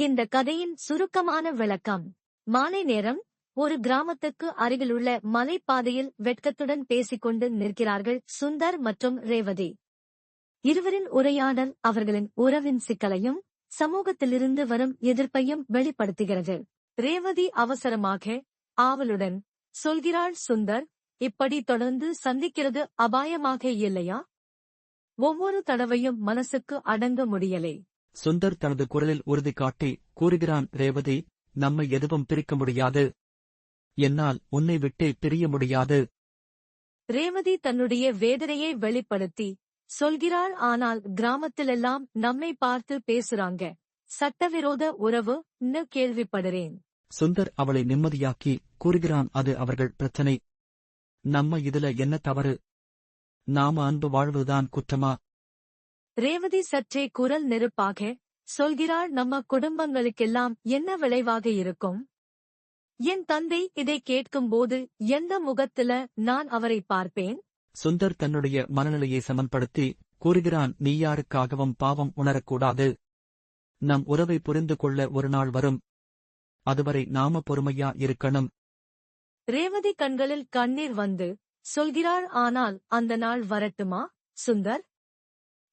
இந்த கதையின் சுருக்கமான விளக்கம். மாலை நேரம் ஒரு கிராமத்துக்கு அருகிலுள்ள மலைப்பாதையில் வெட்கத்துடன் பேசிக்கொண்டு நிற்கிறார்கள் சுந்தர் மற்றும் ரேவதி. இருவரின் உரையாடல் அவர்களின் உறவின் சிக்கலையும் சமூகத்திலிருந்து வரும் எதிர்ப்பையும் வெளிப்படுத்துகிறது. ரேவதி அவசரமாக ஆவலுடன் சொல்கிறாள் சுந்தர் இப்படி தொடர்ந்து சந்திக்கிறது அபாயமாக இல்லையா? ஒவ்வொரு தடவையும் மனசுக்கு அடங்க முடியலை. சுந்தர் தனது குரலில் உறுதி காட்டி கூறுகிறான் ரேவதி நம்மை எதுவும் பிரிக்க முடியாது. என்னால் உன்னை விட்டே பிரிய முடியாது. ரேவதி தன்னுடைய வேதனையை வெளிப்படுத்தி சொல்கிறாள் ஆனால் கிராமத்திலெல்லாம் நம்மை பார்த்து பேசுறாங்க. சட்டவிரோத உறவு ன்னு கேள்விப்படுறேன். சுந்தர் அவளை நிம்மதியாக்கி கூறுகிறான் அது அவர்கள் பிரச்சனை. நம்ம இதுல என்ன தவறு? நாம அன்பு வாழ்வதுதான் குற்றமா? ரேவதி சற்றே குரல் நெருப்பாக சொல்கிறாள் நம்ம குடும்பங்களுக்கெல்லாம் என்ன விளைவாக இருக்கும்? என் தந்தை இதை கேட்கும்போது எந்த முகத்துல நான் அவரை பார்ப்பேன்? சுந்தர் தன்னுடைய மனநிலையை சமன்படுத்தி கூறுகிறான் நீ யாருக்காகவும் பாவம் உணரக்கூடாது. நம் உறவை புரிந்து கொள்ள ஒரு நாள் வரும். அதுவரை நாம பொறுமையா இருக்கணும். ரேவதி கண்களில் கண்ணீர் வந்து சொல்கிறாள் ஆனால் அந்த நாள் வரட்டுமா சுந்தர்?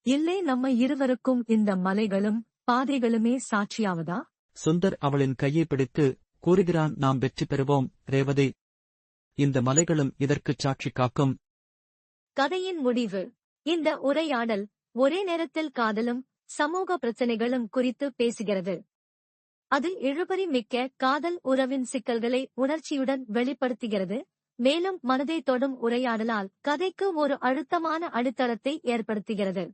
இல்லை நம்ம இருவருக்கும் இந்த மலைகளும் பாதைகளுமே சாட்சியாவதா? சுந்தர் அவளின் கையை பிடித்து கூறுகிறான் நாம் வெற்றி பெறுவோம் ரேவதி. இந்த மலைகளும் இதற்குச் சாட்சி காக்கும். கதையின் முடிவு. இந்த உரையாடல் ஒரே நேரத்தில் காதலும் சமூக பிரச்சனைகளும் குறித்து பேசுகிறது. அது இழுபறி மிக்க காதல் உறவின் சிக்கல்களை உணர்ச்சியுடன் வெளிப்படுத்துகிறது. மேலும் மனதை தொடும் உரையாடலால் கதைக்கு ஒரு அழுத்தமான அடித்தளத்தை ஏற்படுத்துகிறது.